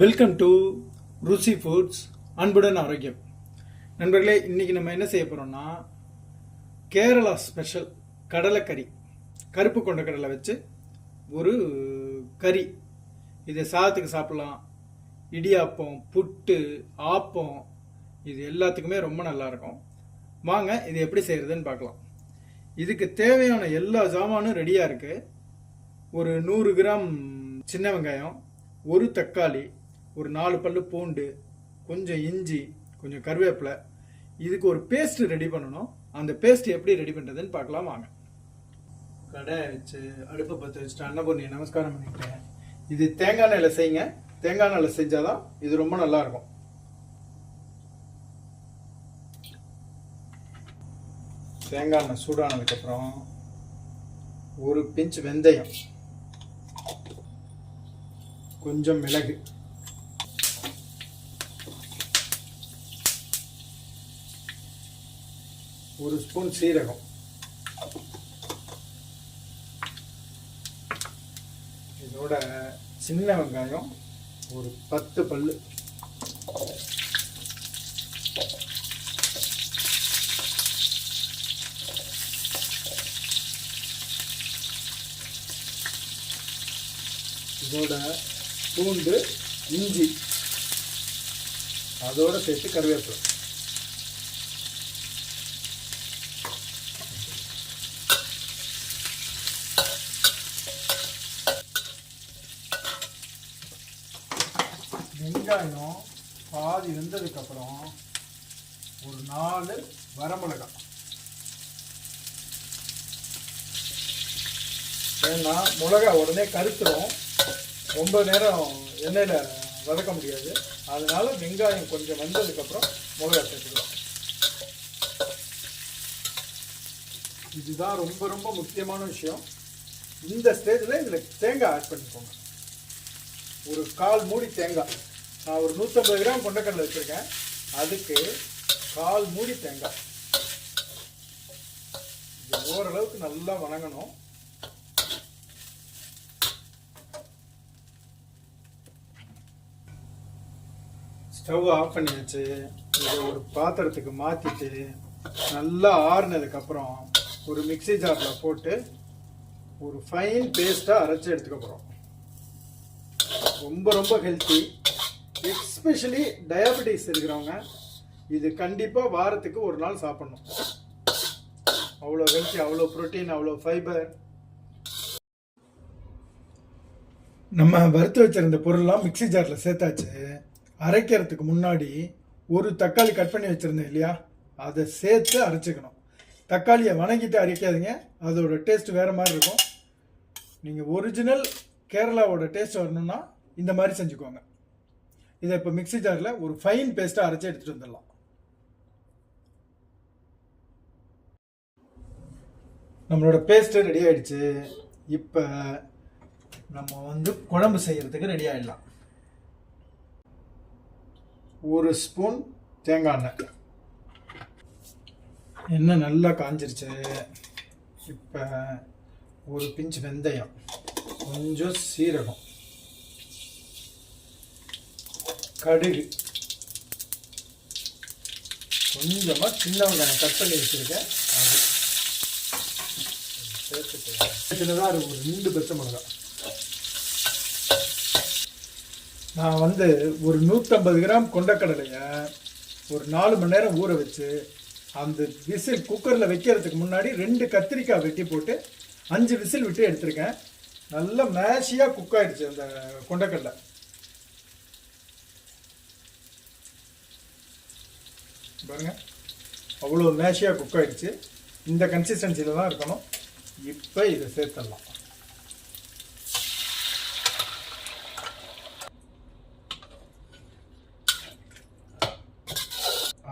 Welcome to ருசி foods அன்புடன் ஆரோக்கியம். நண்பர்களே இன்னைக்கு நம்ம என்ன செய்ய போகிறோம்னா கேரளா ஸ்பெஷல் கடலைக்கறி கருப்பு கொண்ட கடலை வச்சு ஒரு கறி. இதை சாதத்துக்கு சாப்பிட்லாம். இடியாப்பம் புட்டு ஆப்பம் இது எல்லாத்துக்குமே ரொம்ப நல்லா இருக்கும் வாங்க இது எப்படி செய்கிறதுன்னு பார்க்கலாம். இதுக்கு தேவையான எல்லா சாமானும் ரெடியாக இருக்குது ஒரு நூறு கிராம் சின்ன வெங்காயம் ஒரு தக்காளி ஒரு நாலு பல்லு பூண்டு கொஞ்சம் இஞ்சி கொஞ்சம் கருவேப்பிலை. இதுக்கு ஒரு பேஸ்ட் ரெடி பண்ணணும். அந்த பேஸ்ட் எப்படி ரெடி பண்ணுறதுன்னு பார்க்கலாம் வாங்க. கடை வச்சு அடுப்பை பற்ற வச்சுட்டு அன்னபூர்ணி நமஸ்காரம் பண்ணிக்கிறேன் இது தேங்காய் எண்ணெயில் செய்யுங்க. தேங்காய் எண்ணெயில் செஞ்சாதான் இது ரொம்ப நல்லா இருக்கும். தேங்காய் எண்ணெய் சூடானதுக்கப்புறம் ஒரு பிஞ்ச் வெந்தயம். கொஞ்சம் மிளகு. ஒரு ஸ்பூன் சீரகம். இதோட சின்ன வெங்காயம் ஒரு பத்து பல்லு. இதோட பூண்டு இஞ்சி அதோட சேர்த்து கருவேப்பிலை. வெங்காயம் பாதி வெந்ததுக்கப்புறம் ஒரு நாலு வரமிளகாய். ஏன்னா மிளகா உடனே கருத்துரும். ரொம்ப நேரம் எண்ணெயில் வதக்க முடியாது. அதனால வெங்காயம் கொஞ்சம் வெந்ததுக்கப்புறம் மிளகா சேர்த்துக்கலாம். இதுதான் ரொம்ப ரொம்ப முக்கியமான விஷயம். இந்த ஸ்டேஜில் இதில் தேங்காய் ஆட் பண்ணிக்கோங்க. ஒரு கால் மூடி தேங்காய். நான் ஒரு நூற்றம்பது கிராம் கொண்டக்கடலை வச்சுருக்கேன். அதுக்கு கால் மூடி தேங்காய். ஓரளவுக்கு நல்லா வணங்கணும். ஸ்டவ் ஆஃப் பண்ணி வச்சு இதை ஒரு பாத்திரத்துக்கு மாற்றிட்டு நல்லா ஆறுனதுக்கப்புறம் ஒரு மிக்ஸி ஜாரில் போட்டு ஒரு ஃபைன் பேஸ்ட்டாக அரைச்சி எடுத்துக்க போகிறோம் ரொம்ப ரொம்ப ஹெல்த்தி எஸ்பெஷலி டயபெட்டிஸ் இருக்கிறவங்க இது கண்டிப்பாக வாரத்துக்கு ஒரு நாள் சாப்பிடணும். அவ்வளோ ஹெல்த்தி அவ்வளோ ப்ரோட்டீன் அவ்வளோ ஃபைபர் நம்ம வறுத்து வச்சிருந்த பொருள்லாம் மிக்ஸி ஜாரில் சேர்த்தாச்சு. அரைக்கிறதுக்கு முன்னாடி ஒரு தக்காளி கட் பண்ணி வச்சுருந்தேன் இல்லையா? அதை சேர்த்து அரைச்சிக்கணும். தக்காளியை வணங்கிட்டு அரைக்காதீங்க. அதோட டேஸ்ட் வேறு மாதிரி இருக்கும். நீங்கள் ஒரிஜினல் கேரளாவோட டேஸ்ட் வரணும்னா இந்த மாதிரி செஞ்சுக்கோங்க. இதை இப்போ மிக்ஸி ஜாரில் ஒரு ஃபைன் பேஸ்ட்டாக அரைச்சி எடுத்துகிட்டு வந்துடலாம். நம்மளோட பேஸ்ட்டு ரெடி ஆயிடுச்சு. இப்போ நம்ம வந்து குழம்பு செய்கிறதுக்கு ரெடி ஆகிடலாம் ஒரு ஸ்பூன் தேங்காய் எண்ணெய். எண்ணெய் நல்லா காஞ்சிருச்சு. இப்போ ஒரு பிஞ்ச் வெந்தயம். கொஞ்சம் சீரகம். கடுகு. கொஞ்சமாக சின்ன வெங்காயம் கட் பண்ணி வச்சுருக்கேன். அது. சேர்த்துக்கலாம். சின்னதாக இருக்கும் ஒரு ரெண்டு பச்சை மிளகா. நான் வந்து ஒரு நூற்றம்பது கிராம் கொண்டக்கடலையை ஒரு நாலு மணி நேரம் ஊற வச்சு அந்த விசில் குக்கரில் வைக்கிறதுக்கு முன்னாடி ரெண்டு கத்திரிக்காய் வெட்டி போட்டு அஞ்சு விசில் விட்டு எடுத்திருக்கேன். நல்லா மேஷியாக குக் அந்த கொண்டக்கடலை. பாருங்க. அவ்வளோ மேஷியாக குக் ஆகிடுச்சு இந்த கன்சிஸ்டன்சியில் தான் இருக்கணும். இப்போ இதை சேர்த்துடலாம்.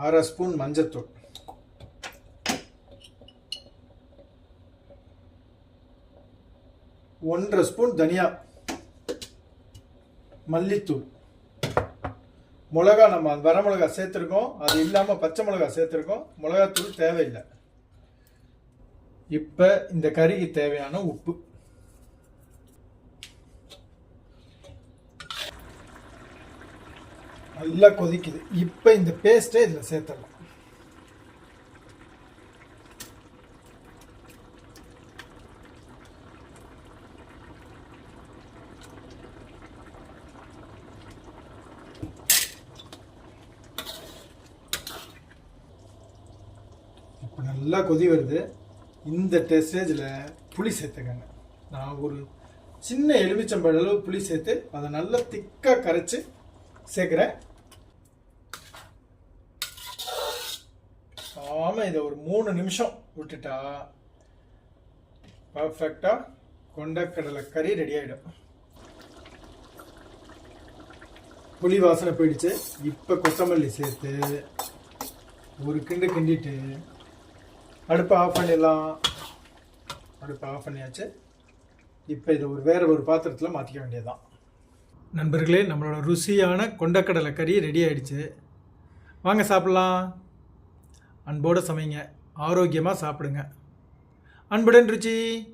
அரை ஸ்பூன் மஞ்சத்தூள். ஒன்றரை ஸ்பூன் தனியா மல்லித்தூள். மிளகா நம்ம வர மிளகா சேர்த்துருக்கோம். அது இல்லாமல் பச்சை மிளகா சேர்த்துருக்கோம். மிளகாத்தூள் தேவையில்லை. இப்போ இந்த கறிக்கு தேவையான உப்பு. நல்லா கொதிக்குது. இப்போ இந்த பேஸ்ட்டை இதில் சேர்த்துடலாம் இப்போ நல்லா கொதி வருது. இந்த ஸ்டேஜில் புளி சேர்த்துக்கங்க நான் ஒரு சின்ன எலுமிச்சம்பழ அளவு புளி சேர்த்து அதை நல்லா திக்காக கரைச்சி சேர்க்குறேன். ஆமாம் இதை ஒரு மூணு நிமிஷம் விட்டுட்டா பர்ஃபெக்டாக கொண்டக்கடலை கறி ரெடி ஆகிடும் புளி வாசனை போயிடுச்சு. இப்போ கொத்தமல்லி சேர்த்து ஒரு கிண்டு கிண்டிட்டு அடுப்பை ஆஃப் பண்ணிடலாம். அடுப்பை ஆஃப் பண்ணியாச்சு. இப்போ இதை ஒரு வேறு ஒரு பாத்திரத்தில் மாற்றிக்க வேண்டியதுதான். நண்பர்களே நம்மளோட ருசியான கொண்டக்கடலை கறி ரெடி ஆயிடுச்சு. வாங்க சாப்பிட்லாம். அன்போடு சமைங்க. ஆரோக்கியமாக சாப்பிடுங்க. அன்புடன் ருச்சி.